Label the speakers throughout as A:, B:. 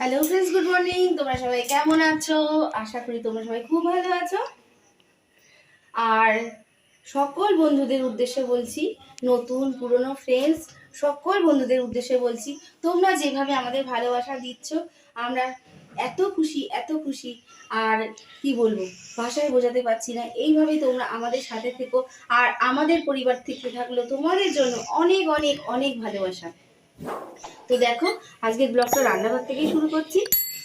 A: Hello friends good morning তোমরা সবাই কেমন আছো? আশা করি তোমরা সবাই খুব ভালো আছো। আর সকল বন্ধুদের উদ্দেশ্যে বলছি, নতুন, পুরনো ফ্রেন্ডস সকল বন্ধুদের উদ্দেশ্যে বলছি, তোমরা যেভাবে আমাদের ভালোবাসা দিচ্ছ, আমরা এত খুশি এত খুশি। আর কি বলব, ভাষায় বোঝাতে পারছি না। এইভাবেই তোমরা আমাদের সাথে থেকো। আর আমাদের পরিবার থেকে থাকল তোমাদের জন্য অনেক অনেক অনেক ভালোবাসা। তো দেখো, আজকের ব্লগটা রান্নাঘর থেকেই শুরু করছি।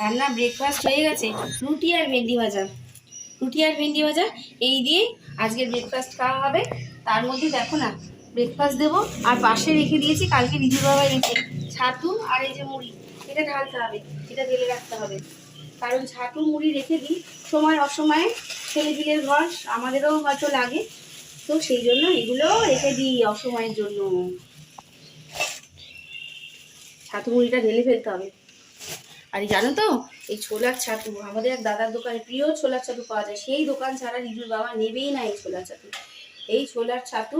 A: রান্না ব্রেকফাস্ট হয়ে গেছে। রুটি আর ভেন্ডি ভাজা। রুটি আর ভেন্ডি ভাজা, এই দিয়ে আজকের ব্রেকফাস্ট খাওয়া হবে। তার মধ্যে দেখো না ব্রেকফাস্ট দেবো। আর পাশে রেখে দিয়েছি কালকে রিজু বাবা এনেছে। ছাতু আর এই যে মুড়ি, এটা ঢালতে হবে, এটা ঢেলে রাখতে হবে। কারণ ছাতু, মুড়ি রেখে দিই, সময় অসময়ে ছেলে ছেলেপিলের ঘর, আমাদেরও হয়তো লাগে। তো সেই জন্য এগুলো রেখে দিই অসময়ের জন্য। ছাতু মুড়িটা ঢেলে ফেলতে হবে। আর জানো তো, এই ছোলার ছাতু, আমাদের এক দাদার দোকানে প্রিয় ছোলার ছাতু পাওয়া যায়, সেই দোকান ছাড়া রিজুর বাবা নেবেই না এই ছোলার ছাতু। এই ছোলার ছাতু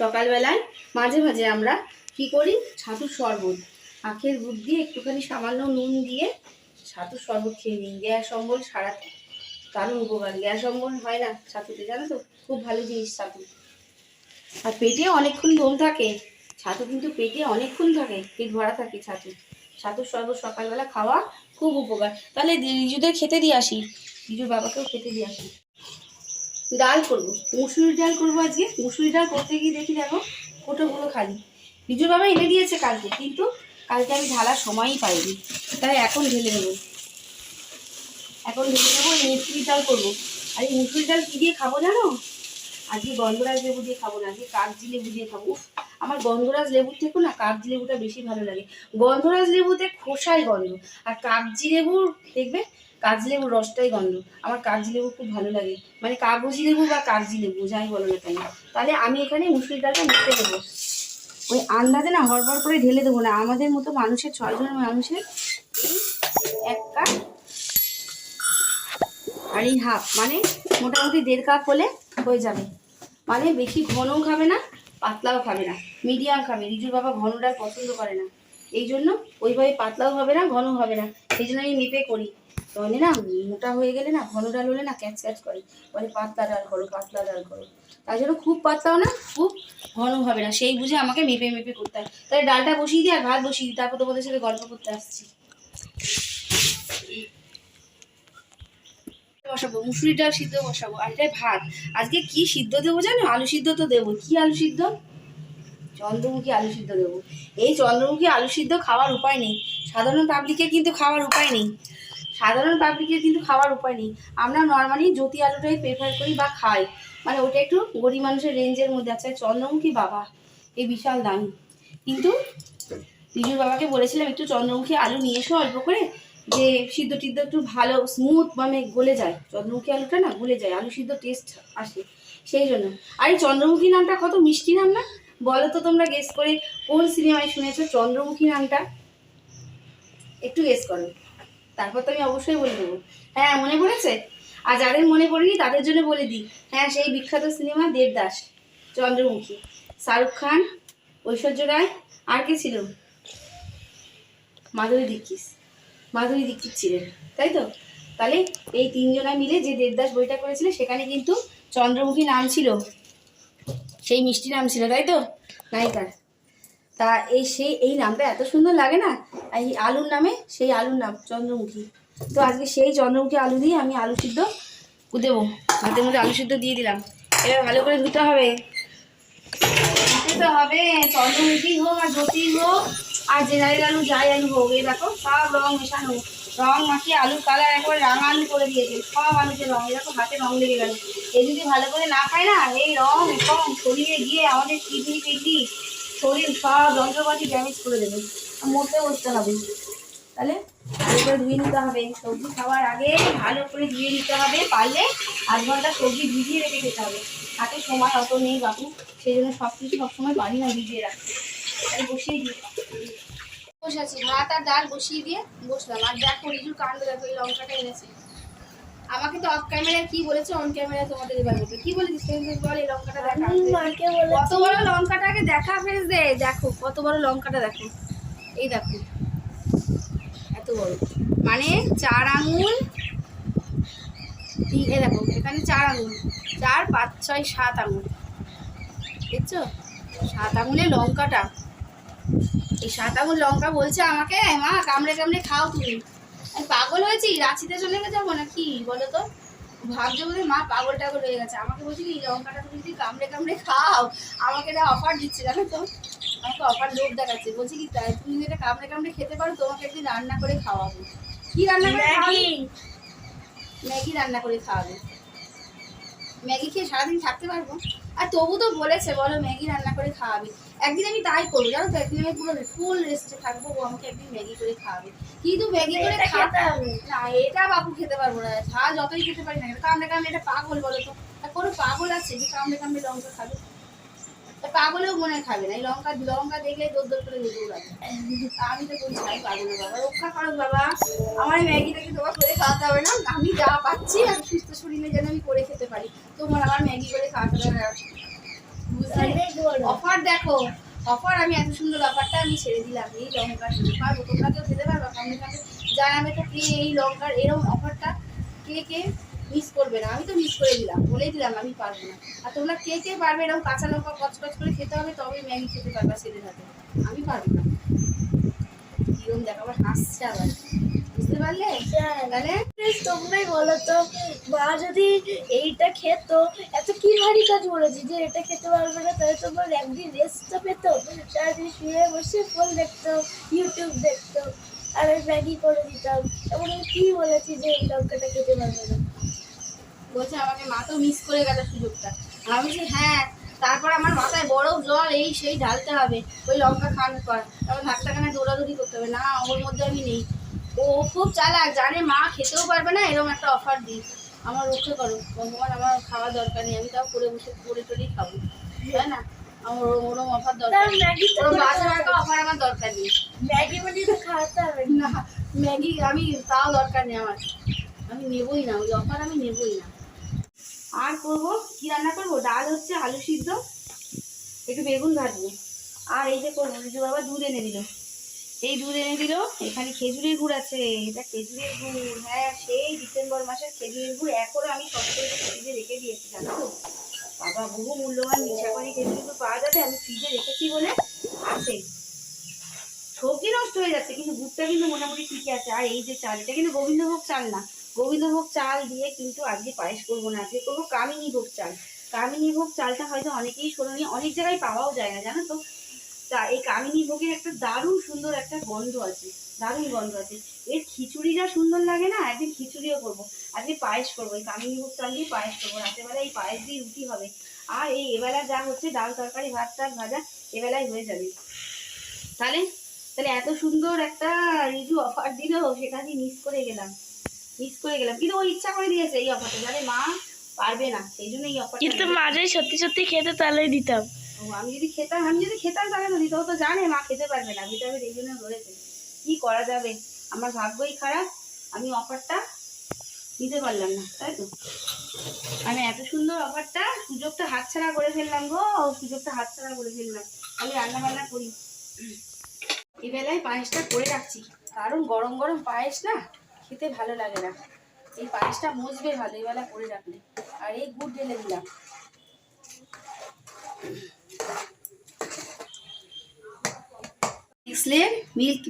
A: সকালবেলায় মাঝে মাঝে আমরা কি করি? ছাতুর শরবত, আখের দুধ দিয়ে একটুখানি সামান্য নুন দিয়ে ছাতুর শরবত খেয়ে নিই। গ্যাস অম্বল সারাতে দারুণ উপকার। গ্যাস অম্বল হয় না ছাতুতে, জানো তো? খুব ভালো জিনিস ছাতু। আর পেটে অনেকক্ষণ দম থাকে ছাতু কিন্তু পেটে অনেকক্ষণ থাকে পেট ভরা থাকে ছাতু। ছাতুর শরবত সকালবেলা খাওয়া খুব উপকার। তাহলে রিজুদের খেতে দিয়ে আসি। রিজুর বাবাকেও খেতে দিয়ে আসি। ডাল করব। মুসুরির ডাল করব আজকে। মুসুরি ডাল করতে গিয়ে দেখি দেখো, কোটোগুলো খালি। রিজুর বাবা এনে দিয়েছে কালকে, কিন্তু কালকে আমি ঢালার সময়ই পাইনি। তাই এখন ঢেলে নেব। এখন ঢেলে নেব, এই মুসুরির ডাল করব। আর এই মুসুরির ডাল কী দিয়ে খাব জানো? আজকে গন্ধরাজ লেবু দিয়ে খাব না, আজকে কাগজি লেবু দিয়ে খাব। আমার গন্ধরাজ লেবুর থেকেও না কাগজি লেবুটা বেশি ভালো লাগে। গন্ধরাজ লেবুতে খোসায় গন্ধ, আর কাগজি লেবুর, দেখবে? কাগজি লেবুর রসটাই গন্ধ। আমার কাগজি লেবু খুব ভালো লাগে। মানে কাগজি লেবু বা কাগজি লেবু, যাই বলো না কেন। তাহলে আমি এখানে মুসুরির ডালটা মেখে দেবো। ওই আন্দাজে না হড়বড় করে ঢেলে দেবো না। আমাদের মতো মানুষের, ছয়জন মানুষের এক কাপ আর এই হাফ মানে মোটামুটি দেড় কাপ হলে হয়ে যাবে। মানে বেশি ঘনও খাবে না পাতলাও খাবে না মিডিয়াম খাবে রিজুর বাবা ঘন ডাল পছন্দ করে না। এই জন্য ওইভাবে পাতলাও হবে না ঘন হবে না। এই জন্য আমি মেপে করি। তাহলে না, মোটা হয়ে গেলে না, ঘন ডাল হলে না ক্যাচ ক্যাচ করে। বলে পাতলা ডাল করো, পাতলা ডাল করো। তাই জন্য খুব পাতলাও না, খুব ঘন হবে না। সেই বুঝে আমাকে মেপে মেপে করতে হয়। তাহলে ডালটা বসিয়ে দিই আর ভাত বসিয়ে দিই। তারপর তোমাদের সাথে গল্প করতে আসছি। বসাবো মুসুরি ডাল সিদ্ধ বসাবো, আর এটাই ভাত। আজকে কি সিদ্ধ দেবো জানো? আলু সিদ্ধ তো দেবো। কি আলু সিদ্ধ? চন্দ্রমুখী আলু সিদ্ধ দেবো। এই চন্দ্রমুখী আলু সিদ্ধ খাওয়ার উপায় নেই। সাধারণ পাবলিকের কিন্তু খাওয়ার উপায় নেই। সাধারণ পাবলিকের কিন্তু খাওয়ার উপায় নেই। আমরা নর্মালি জ্যোতি আলুটাই প্রেফার করি বা খাই। মানে ওটা একটু গরিব মানুষের রেঞ্জের মধ্যে আছে। চন্দ্রমুখী বাবা, এই বিশাল দামি। কিন্তু রিজুর বাবাকে বলেছিলাম, একটু চন্দ্রমুখী আলু নিয়ে এসো অল্প করে। যে সিদ্ধ টিদ্ধ একটু ভালো স্মুথ মানে গলে যায়। চন্দ্রমুখী আলুটা না গলে যায়, আলু সিদ্ধ টেস্ট আসে। সেই জন্য। আর চন্দ্রমুখী নামটা কত মিষ্টি নাম না? বলো তো তোমরা গেস করে কোন সিনেমায় শুনেছো চন্দ্রমুখী নামটা? একটু গেস করো। তারপর তো আমি অবশ্যই বলে দেবো। হ্যাঁ মনে পড়েছে? আর যাদের মনে পড়েনি তাদের জন্য বলে দিই। হ্যাঁ সেই বিখ্যাত সিনেমা দেবদাস, চন্দ্রমুখী। শাহরুখ খান, ঐশ্বর্য রায়, আর কে ছিল? মাধুরী দীক্ষিত। মাধুরী দীক্ষিত ছিলেন, তাই তো? তাহলে এই তিনজনা মিলে যে দেবদাস বইটা করেছিল, সেখানে কিন্তু চন্দ্রমুখী নাম ছিল। সেই মিষ্টি নাম ছিল, তাই তো? নায়িকার। তা এই সেই, এই নামটা এত সুন্দর লাগে না? এই আলুর নামে সেই আলুর নাম, চন্দ্রমুখী। তো আজকে সেই চন্দ্রমুখী আলু দিয়ে আমি আলু সিদ্ধ দেবো। ভাতের মধ্যে আলু সিদ্ধ দিয়ে দিলাম। এবার ভালো করে ধুতে হবে। ধুতে হবে, চন্দ্রমুখী হোক আর জ্যোতি হোক। আর জেনারেল আলু যাই আলু হোক, এই দেখো, সব রং মেশানো। রং মাখিয়ে আলুর কালার একবারে রাঙা আলু করে দিয়েছে, সব আলুতে রং দেখো, হাতে রং লেগে গেল। এই যদি ভালো করে না খায় না, এই রং রং শরীরে গিয়ে আমাদের কিডনি ফিডনি, শরীর সব যন্ত্রপাতি ড্যামেজ করে দেবে। মরতে বসতে হবে। তাহলে ভালো ধুয়ে নিতে হবে। সবজি খাওয়ার আগে ভালো করে ধুয়ে নিতে হবে, পারলে আধ ঘণ্টা সবজি ভিজিয়ে রেখে খেতে হবে। হাতে সময় অত নেই বাপু, সেই জন্য সব কিছু সবসময় পারি না ভিজিয়ে রাখতে। তাই বসিয়ে দিই। বসে আছি। ভাত আর ডাল বসিয়ে দিয়ে বসলাম। আর দেখো রিজুর কাণ্ড দেখো এই লঙ্কাটা এনেছে। আমাকে তো অফ ক্যামেরায় কি বলেছে অন ক্যামেরায় তোমাদের এবার বলবে। কি বলেছিস বল এই লঙ্কাটা দেখা কত বড় লঙ্কাটাকে দেখা ফেস দে দেখো কত বড় লঙ্কাটা দেখো। এই দেখো এত বড়। মানে চার আঙুল এ দেখো এখানে চার আঙুল। চার পাঁচ ছয় সাত আঙুল। দেখছ? সাত আঙুলে লঙ্কাটা। এই সাত আঙুল লঙ্কা বলছে আমাকে মা কামড়ে কামড়ে খাও তুমি। আমি পাগল হয়েছি রাঁচিতে চলে যাব না কি বলো তো? ভাবছ বলে মা পাগল টাগল হয়ে গেছে। আমাকে বলছি এই লঙ্কাটা তুমি যদি কামড়ে কামড়ে খাও আমাকে এটা অফার দিচ্ছে জানো তো? আমাকে অফার লোভ দেখাচ্ছে। বলছি কি তাই তুমি যদি এটা কামড়ে কামড়ে খেতে পারো তোমাকে একদিন রান্না করে খাওয়াবো। কি রান্না করে খাওয়াবে? ম্যাগি রান্না করে খাওয়াবে। ম্যাগি খেয়ে সারাদিন থাকতে পারব? আর তবু তো বলেছে বলো ম্যাগি রান্না করে খাওয়াবে। একদিন আমি তাই করব জানো তো একদিন আমি পুরো ফুল রেস্টে থাকব ও আমাকে একদিন ম্যাগি করে খাওয়াবে কিন্তু ম্যাগি করে খাওয়াতে না এটা বাবু খেতে পারব না ঝাল যতই খেতে পারি না কামড়ে কামড়ে এটা পাগল বলো তো। কোনো পাগল আছে যে কামড়ে কামড়ে লঙ্কা খাবে? পাগলেও মনে হয় খাবে না এই লঙ্কা লঙ্কা দেখলে দৌড় দৌড় করে দৌড়াবে আমি তো বলছি আমি পাগল বাবা রক্ষা করো বাবা। আমার ম্যাগিটাকে তোমার করে খাওয়াতে হবে না? আমি যা পাচ্ছি আমি সুস্থ শরীরে যেন আমি করে খেতে পারি। তোমার আমার ম্যাগি করে খাওয়াতে হবে অফার দেখো অফার আমি এত সুন্দর অফারটা আমি ছেড়ে দিলাম এই লঙ্কা পারব তোমরা কেউ খেতে পারবে কামড়ে কামড়ে জানাবে তো কে এই লঙ্কার এরকম অফারটা কে কে মিস করবে না। আমি তো মিস করে দিলাম বলেই দিলাম আমি পারব না। আর তোমরা কে কে পারবে এরকম কাঁচা লঙ্কা কচকচ করে খেতে হবে তবে ম্যাগি খেতে পারবা ছেলে থাকে আমি পারব না। কিরম দেখো আবার হাসছে আবার। বুঝতে পারলে? তাহলে
B: তোমরাই বলো তো, মা যদি এইটা খেত, এত কি ভারী কাজ বলেছি যে এটা খেতে পারবে না, তাহলে তোমার একদিন রেস্টটা পেত সারাদিন শুয়ে বসে ফোন দেখতো ইউটিউব দেখতো, আর আমি ম্যাগি করে দিতাম। এমন আমি কি বলেছি যে এই লঙ্কাটা খেতে পারবে না।
A: বলছে আমাকে মা তো মিস করে গেল সুযোগটা। আমি বলছি হ্যাঁ তারপর আমার মাথায় বরফ জল, এই সেই ঢালতে হবে, ওই লঙ্কা খাওয়ানোর পর। তারপর ধাক্কাখানে দৌড়াদৌড়ি করতে হবে, না, ওর মধ্যে আমি নেই। ও খুব চালাক জানে মা খেতেও পারবে না এরকম একটা অফার দিই আমার রক্ষে করো ভগবান আমার খাওয়া দরকার নেই আমি তাও করে বসে করে টরেই খাব তাই না? আমার ওরম অফার দরকার ওরম অফার আমার দরকার নেই।
B: ম্যাগি মানে তো খাওয়াতে হবে না
A: না ম্যাগি আমি তাও দরকার নেই আমার। আমি নেবই না ওই অফার আমি নেবই না। আর করব কি রান্না করব? ডাল হচ্ছে আলু সিদ্ধ একটু বেগুন ভাজবো। আর এই যে করব বাবা দুধ এনে দিল। এই দুধ এনে দিল, এখানে খেজুরের গুড় আছে, এটা খেজুরের গুড় হ্যাঁ সেই ডিসেম্বর মাসের খেজুরের গুড় এখনও আমি সব করে ফ্রিজে রেখে দিয়েছি, জানো বাবা, বহু মূল্যবান মিঠাপানি খেজুরের গুড় পাওয়া যাবে, আমি ফ্রিজে রেখেছি বলে আছে। সবজি নষ্ট হয়ে যাচ্ছে, কিন্তু গুড়টা কিন্তু মোটামুটি ঠিকই আছে। আর এই যে চাল এটা কিন্তু গোবিন্দভোগ চাল না, গোবিন্দভোগ চাল দিয়ে কিন্তু আজকে পায়েস করব না, আজকে করব কামিনী ভোগ চাল। কামিনী ভোগ চালটা হয়তো অনেকেই শোনি অনেক জায়গায় পাওয়াও যায় না, জানো তো? তা এই কামিনী ভোগের একটা দারুণ সুন্দর একটা গন্ধ আছে দারুণ গন্ধ আছে। এর খিচুড়ি যা সুন্দর লাগে না একদিন খিচুড়িও করব আজকে পায়েস করব এই কামিনী ভোগ চাল দিয়ে পায়েস করব রাতেরবেলা এই পায়েস দিয়ে রুটি হবে। আর এই এবেলা যা হচ্ছে ডাল তরকারি ভাত টাল ভাজা এবেলায় হয়ে যাবে। তাহলে তাহলে এত সুন্দর একটা রিজু অফার দিল সেটা আমি মিস করে গেলাম। মিস করে গেলাম। কিন্তু ও ইচ্ছা করে দিয়েছে এই অফারটা জানে মা পারবে না সেই জন্য এই অফারটা
B: কিন্তু মাঝে সত্যি সত্যি খেতে তাহলে দিতাম।
A: ও, আমি যদি খেতাম, আমি যদি খেতাম তাহলে তো দিত তো জানে, মা খেতে পারবে না, ভিটামিন এই জন্য ধরেছে। কি করা যাবে? আমার ভাগ্যই খারাপ, আমি অফারটা নিতে পারলাম না, তাই তো? আমি এত সুন্দর অফারটা, সুযোগটা হাতছাড়া করে ফেললাম গো, সুযোগটা হাতছাড়া করে ফেললাম। আমি রান্না বান্না করি। এই বেলায় পায়েসটা করে রাখছি। কারণ গরম গরম পায়েস না খেতে ভালো লাগে না। এই পায়েসটা মজবে ভালো, এই বেলা করে রাখলে। আর এই গুড় ঢেলে দিলাম।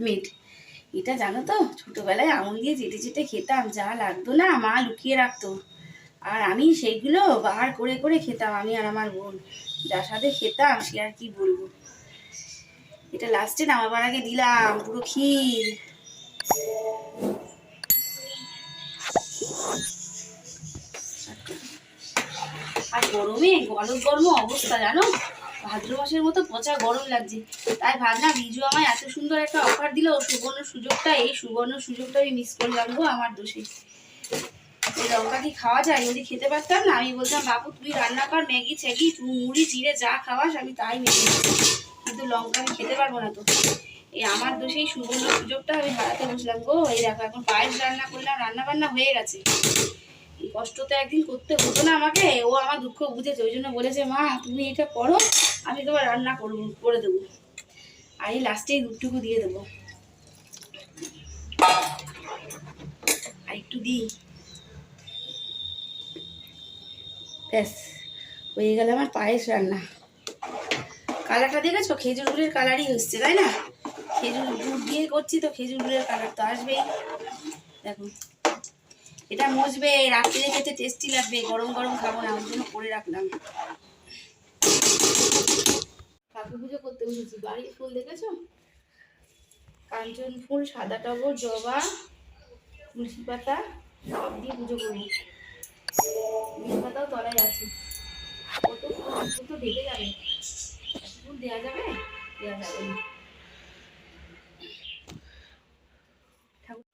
A: মিট এটা জানো তো, ছোটবেলায় আঙুল দিয়ে চেটে চেটে খেতাম, যা লাগতো না মা লুকিয়ে রাখতো। আর আমি সেইগুলো বার করে করে খেতাম, আমি আর আমার বোন। যার সাথে খেতাম, সে আর কি বলব। এটা লাস্টে নামাবার আগে দিলাম, পুরো ক্ষীর। আর গরমে, গরম গরম অবস্থা জানো? ভাদ্র মাসের মতো পচা গরম লাগছে। তাই ভাবলাম রিজু আমায় এত সুন্দর একটা অফার দিল সুবর্ণ সুযোগটা, এই সুবর্ণ সুযোগটা আমি মিস করলাম গো আমার দোষে। এই লঙ্কা কি খাওয়া যায়? যদি খেতে পারতাম না। আমি বলতাম বাবু তুই রান্না কর, ম্যাগি ছ্যাগি মুড়ি চিড়ে যা খাওয়াস, আমি তাই নেব। কিন্তু লঙ্কা আমি খেতে পারব না তো। এই আমার দোষেই সুবর্ণ সুযোগটা আমি হারাতে বসলাম গো। এই দেখো, এখন পায়েস রান্না করলাম রান্না বান্না হয়ে গেছে। কষ্ট তো একদিন করতে হতো না আমাকে, ও আমার দুঃখ বুঝেছে, ওই জন্য বলেছে, মা, তুমি এটা করো আমি তোমার রান্না করব, করে দেবো। আর এই লাস্টে দুধটুকু দিয়ে দেবো। আর একটু দিই। ব্যাস, হয়ে গেল আমার পায়েস রান্না। কালারটা দেখেছ? খেজুর গুড়ের কালারই হচ্ছে, তাই না? খেজুর গুড় দিয়ে করছি তো, খেজুর গুড়ের কালার তো আসবেই। দেখো, এটা মজবে, রাত্রে খেতে টেস্টি লাগবে, গরম গরম খাব না, ওর জন্য করে রাখলাম। ঠাকুর পুজো করতে বসেছি। বাড়ির ফুল দেখেছ? কাঞ্চন ফুল, সাদা টগর, জবা, তুলসী পাতা, সব দিয়ে পুজো করি বেল পাতাও তলায় আছে। কত ফুল তো ঢেকে যাবে ফুল দেওয়া যাবে? দেওয়া যাবে ঠাকুর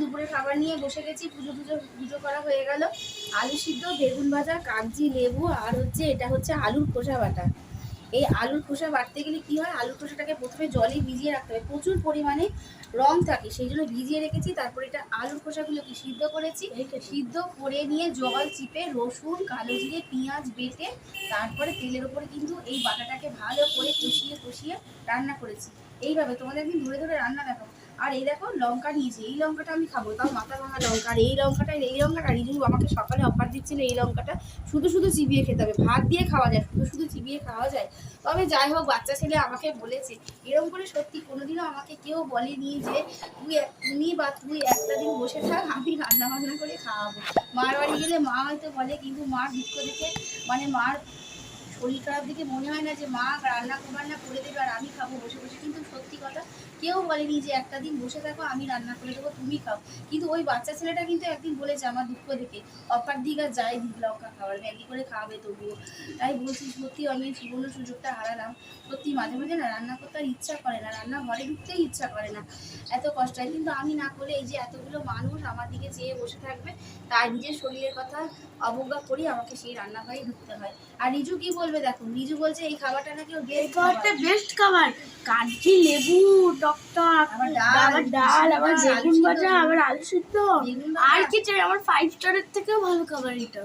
A: দুপুরে খাবার নিয়ে বসে গেছি পুজো পুজো পুজো করা হয়ে গেল। আলু সিদ্ধ বেগুন ভাজা কাগজি লেবু আর হচ্ছে এটা হচ্ছে আলুর খোসা বাটা। এই আলুর খোসা বাটতে গেলে কি হয়? আলুর খোসাটাকে প্রথমে জলে ভিজিয়ে রাখতে হবে প্রচুর পরিমাণে রং থাকে সেই জন্য ভিজিয়ে রেখেছি। তারপরে এটা আলুর খোসাগুলোকে সিদ্ধ করেছি। সিদ্ধ করে নিয়ে জল চিপে রসুন কালো জিরে পেঁয়াজ বেটে তারপরে তেলের উপরে কিন্তু এই বাটাটাকে ভালো করে কষিয়ে কষিয়ে রান্না করেছি। এইভাবে তোমাদের একদিন ধরে ধরে রান্না দেখাবো। আর এই দেখো লঙ্কা নিয়েছি, এই লঙ্কাটা আমি খাব, তাও মাথা ভাঙা লঙ্কা। এই লঙ্কাটা এই লঙ্কাটা রিজু আমাকে সকালে অফার দিচ্ছিল এই লঙ্কাটা, শুধু শুধু চিবিয়ে খেতে হবে, ভাত দিয়ে খাওয়া যায়, শুধু শুধু চিবিয়ে খাওয়া যায়। তবে যাই হোক, বাচ্চা ছেলে আমাকে বলেছে এরকম করে সত্যি কোনোদিনও আমাকে কেউ বলেনি যে, তুই তুমি বা তুই একটা দিন বসে থাক, আমি রান্না বান্না করে খাওয়াবো। মার বাড়ি গেলে মা হয়তো বলে, কিন্তু মার দুঃখ দেখে মানে মার শরীর খারাপ দেখে মনে হয় না যে, মা রান্না বান্না করে দেবে আর আমি খাব বসে বসে। কিন্তু সত্যি কথা কেউ বলেনি যে একটা দিন বসে থাকো আমি রান্না করে দেবো তুমি খাও। কিন্তু ওই বাচ্চা ছেলেটা কিন্তু একদিন বলেছে আমার দুঃখ দেখে দিক আর যাই লঙ্কা খাবার ম্যাগি করে খাওয়াবে তবুও। তাই বলছি সত্যি আমি সুবর্ণ সুযোগটা হারালাম। সত্যি মাঝে মাঝে না রান্না করতে আর ইচ্ছা করে না রান্না ঘরে ঢুকতেই ইচ্ছা করে না। এত কষ্ট হয়। কিন্তু আমি না করলে এই যে এতগুলো মানুষ আমার দিকে চেয়ে বসে থাকবে তার নিজের শরীরের কথা অবজ্ঞা করি আমাকে সেই রান্না রান্নাঘরে ঢুকতে হয়। আর রিজু কি বলবে দেখো? রিজু বলছে এই খাবারটা নাকি বেস্ট
B: খাবারটা বেস্ট খাবার। কাঠি লেবু
A: আবার
B: আবার ডাল আবার
A: আলু
B: বেগুন ভাজা আবার আলু সিদ্ধ। আর কি চাই আমার ফাইভ স্টারের থেকেও ভালো খাবার এটা।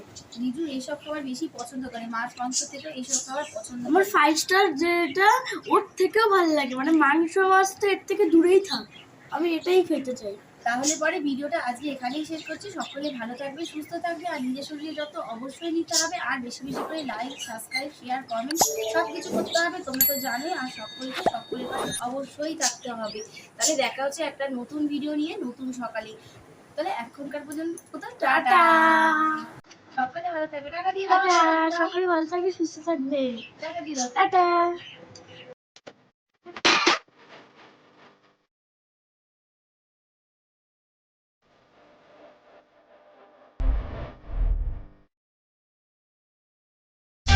A: এইসব খাবার বেশি পছন্দ করে মাছ মাংস থেকে এইসব খাবার পছন্দ
B: আমার ফাইভ স্টার যেটা ওর থেকেও ভালো লাগে। মানে মাংস মাছ তো এর থেকে দূরেই থাক। আমি এটাই খেতে চাই।
A: তাহলে পরে ভিডিওটা আজকে এখানেই শেষ করছি। সকলে ভালো থাকবে সুস্থ থাকবে আর নিজের শরীরে যত অবশ্যই নিতে হবে আর বেশি বেশি করে লাইক সাবস্ক্রাইব শেয়ার কমেন্ট সব কিছু করতে হবে তোমরা তো জানোই আর সকলকে সকলের পাশে অবশ্যই থাকতে হবে। তাহলে দেখা হচ্ছে একটা নতুন ভিডিও নিয়ে নতুন সকালে। তাহলে এখনকার পর্যন্ত টাটা।
B: টাটা।
A: সকলে ভালো থাকবে। টাটা দিয়ে
B: সকলে ভালো থাকবে সুস্থ থাকবে।
A: টাটা দিয়ে
B: টাটা।